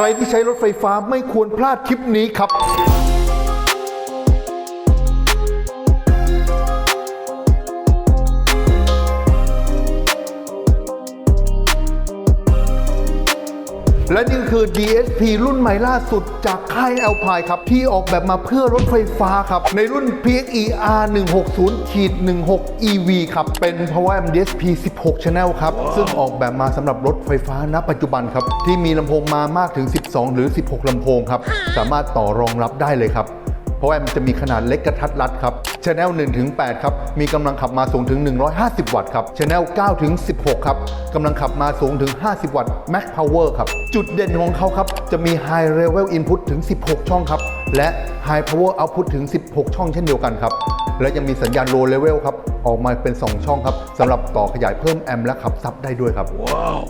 ใครที่ใช้รถไฟฟ้าไม่ควรพลาดคลิปนี้ครับ และนี่คือ DSP รุ่นใหม่ล่าสุดจากค่าย Alpine ครับ ที่ออกแบบมาเพื่อรถไฟฟ้าครับ ในรุ่น PXE R160-16 EV ครับ เป็น Power M DSP 16 Channel ครับ ซึ่งออกแบบมาสำหรับรถไฟฟ้าณปัจจุบันครับ ที่มีลำโพงมามากถึง 12 หรือ 16ลำโพงครับ สามารถต่อรองรับได้เลยครับ เพราะว่ามันจะมีขนาดเล็กกระทัดรัดครับ Channel 1ถึง8ครับ มีกำลังขับมาสูงถึง 150 วัตต์ครับ Channel 9ถึง16 ครับกำลังขับมาสูงถึง 50 วัตต์ Max Power ครับ จุดเด่นของเขาครับ จะมี High Level Input ถึง 16 ช่องครับ และ High Power Output ถึง 16 ช่องเช่นเดียวกันครับ และยังมีสัญญาณ Low Level ครับ ออกมาเป็น 2 ช่องครับสำหรับต่อขยายเพิ่มแอมป์และขับซับได้ด้วยครับ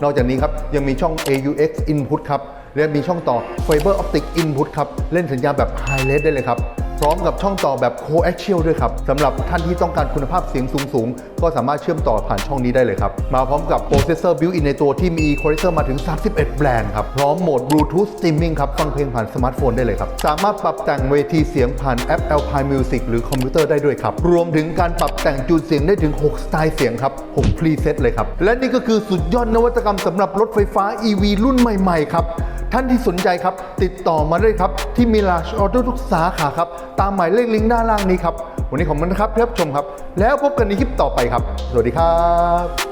นอกจากนี้ครับ ยังมีช่อง AUX Input ครับและมีช่องต่อ Fiber Optic Input ครับ เล่นสัญญาณแบบ High Res ได้เลยครับ พร้อมกับช่องต่อแบบ Coaxial ด้วยครับสำหรับท่านที่ต้องการคุณภาพเสียงสูงๆ ก็สามารถเชื่อมต่อผ่านช่องนี้ได้เลยครับ มาพร้อมกับโปรเซสเซอร์ built-in ในตัวที่มี Equalizer มาถึง 31 แบรนด์ครับ พร้อมโหมด Bluetooth Streaming ครับ ฟังเพลงผ่านสมาร์ทโฟนได้เลยครับ สามารถปรับแต่งเวทีเสียงผ่านแอป Alpine Music หรือคอมพิวเตอร์ได้ด้วยครับ รวมถึงการปรับแต่งจูนเสียงได้ถึง 6 สไตล์เสียงครับ6 preset เลยครับ และนี่ก็คือสุดยอดนวัตกรรมสำหรับรถไฟฟ้า EV รุ่นใหม่ๆครับ ท่านที่สนใจครับ ติดต่อมาได้ครับ ที่มิลาชออโต้ทุกสาขาครับ ตามหมายเลขลิงก์ด้านล่างนี้ครับ วันนี้ขอบคุณนะครับที่รับชมครับ แล้วพบกันในคลิปต่อไปครับ สวัสดีครับ